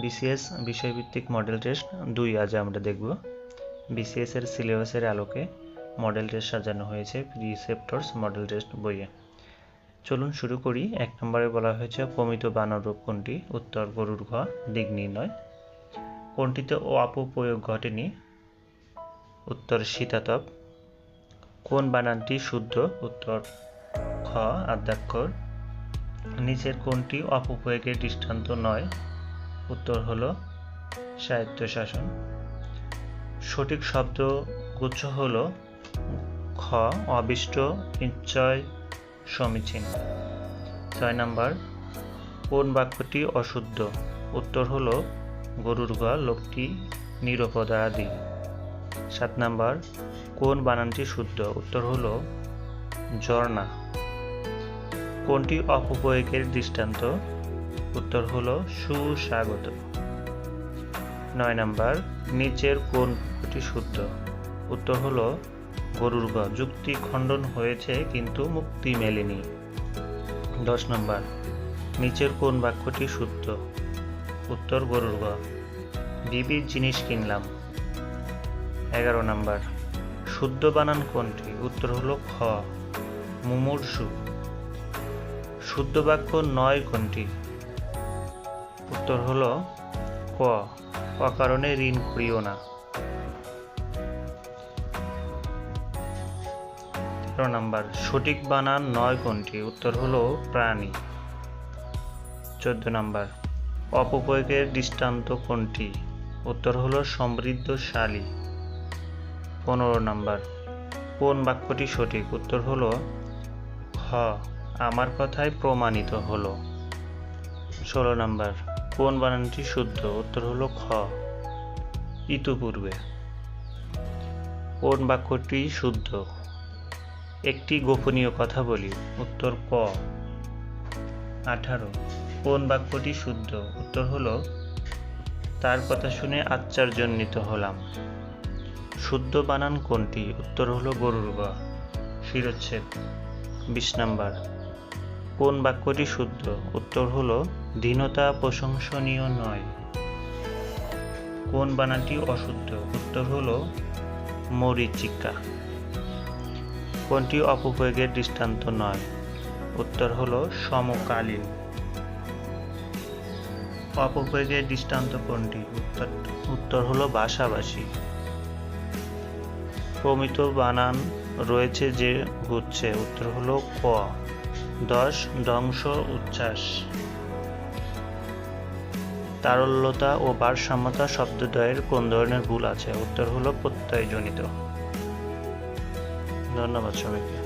BCS বিষয়ভিত্তিক model test দুই আজ আমরা দেখব। বিসিএস এর সিলেবাসের আলোকে মডেল টেস্ট সাজানো হয়েছে প্রিসেপ্টরস মডেল টেস্ট বইয়ে। চলুন শুরু করি। এক নম্বরে বলা হয়েছে প্রমিত বানর রূপ কোনটি? উত্তর, গরুর ঘ দিক নির্ণয়। কোনটিতে ও অপপ্রয়োগ ঘটেনি? উত্তর শীতাতপ কোন বানানটি শুদ্ধ? উত্তর, খ, আদ্যাক্ষর। নিচের কোনটি অপপ্রয়োগের দৃষ্টান্ত নয়? উত্তর হলো স্বায়ত্তশাসন সঠিক শব্দ গুচ্ছ হল খ, অবিষ্ট, নিশ্চয়, সমীচীন। ছয় নাম্বার, কোন বাক্যটি অশুদ্ধ? উত্তর হল গরুর গা, লোকটি নিরপদাদি সাত নাম্বার, কোন বানানটি শুদ্ধ? উত্তর হলো ঝর্ণা। কোনটি অপপ্রয়োগের দৃষ্টান্ত? উত্তর হলো সুস্বাগত। নয় নাম্বার, নিচের কোন বাক্যটি শুদ্ধ? উত্তর হলো, গরুর গ। যুক্তি খণ্ডন হয়েছে, কিন্তু মুক্তি মেলেনি। দশ নম্বর, নিচের কোন বাক্যটি শুদ্ধ? উত্তর, গরুর গ। বিবির জিনিস কিনলাম। এগারো নাম্বার, শুদ্ধ বানান কোনটি? উত্তর হলো, খ। মুমূর্ষু। শুদ্ধ বাক্য নয় কোনটি? উত্তর হল ক। অকারণে ঋণ করিও না। তেরো নাম্বার, সঠিক বানান নয় কোনটি? উত্তর হল প্রাণী। চোদ্দ নাম্বার অপপ্রয়োগের দৃষ্টান্ত কোনটি? উত্তর হলো সমৃদ্ধশালী। পনেরো নাম্বার, কোন বাক্যটি সঠিক? উত্তর হলো খ আমার কথায় প্রমাণিত হলো। ষোলো নাম্বার কোন বানানটি শুদ্ধ? উত্তর হলো খ। ইতুপূর্বে। কোন বাক্যটি শুদ্ধ? একটি গোপনীয় কথা বলি। উত্তর ক। আঠারো। কোন বাক্যটি শুদ্ধ? উত্তর হলো, তার কথা শুনে আশ্চর্যান্বিত হলাম। শুদ্ধ বানান কোনটি? উত্তর হলো গরুর গ। শিরোচ্ছেদ। বিশ নাম্বার। কোন বাক্যটি শুদ্ধ? উত্তর হলো দীনতা প্রশংসনীয় নয়। কোন বানানটি অশুদ্ধ? উত্তর হলো মরিচিকা। কোনটি অপপ্রয়োগের দৃষ্টান্ত নয়? উত্তর হল সমকালীন। অপপ্রয়োগের দৃষ্টান্ত কোনটি? উত্তর উত্তর হল ভাষাভাষী। প্রমিত বানান রয়েছে যে গুচ্ছে উত্তর হল ক। দশ, ধ্বংস, উচ্ছ্বাস। তারল্যতা ও ভারসাম্যতা শব্দদ্বয়ের কোন ধরনের ভুল আছে? উত্তর হলো প্রত্যয়জনিত। ধন্যবাদ সবাইকে।